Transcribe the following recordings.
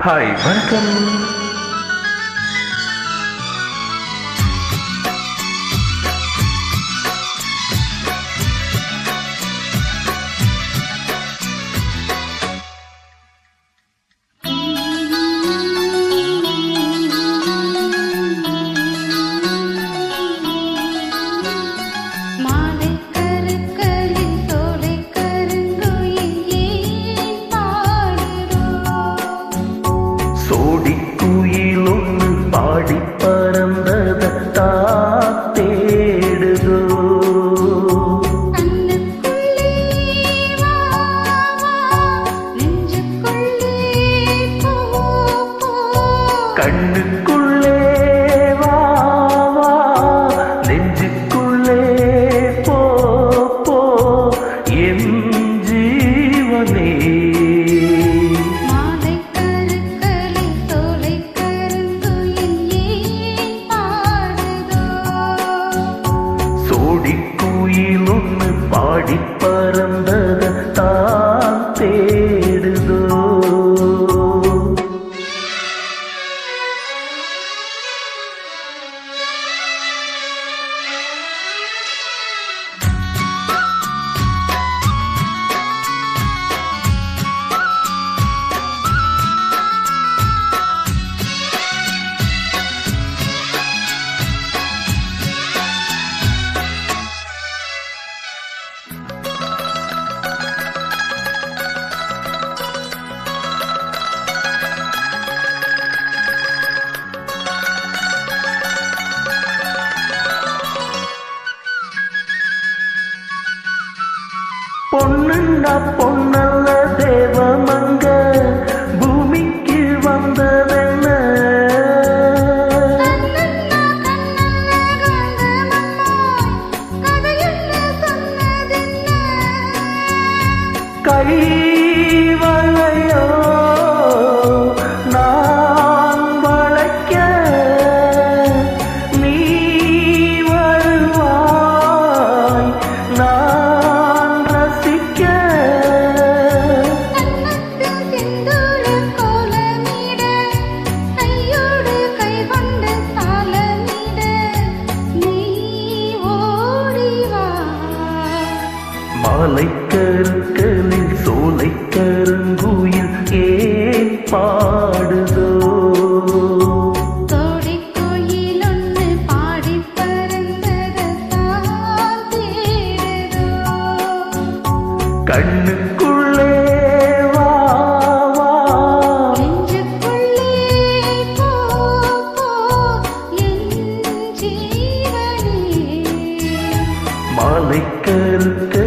Hi, welcome. சோடிக்குயில் ஒன்று பாடி பறந்ததத்தா தேடுதோ? te பொண்ணுண்டா பொண்ணல்ல தேவமா? பாடுதோ? கண்ணுக்குள்ளே வா மாலை கருத்து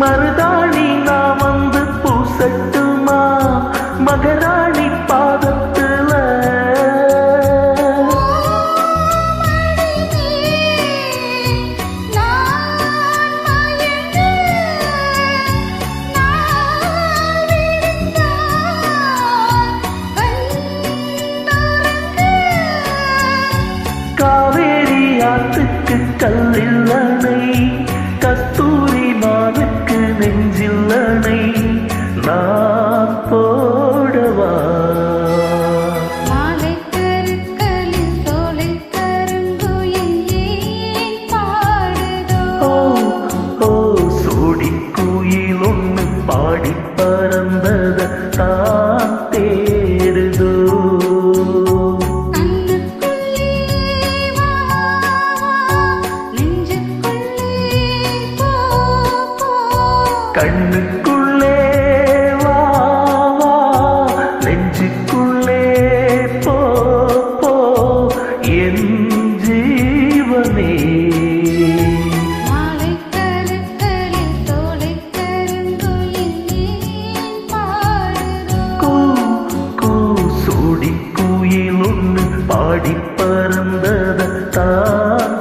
மருதாணி நான் வந்து பூசட்டுமா? மகராணி பாதத்துல. காவேரி ஆத்துக்கு கல்லில் அணை. ஒன்று பாடி பறந்தத தான்.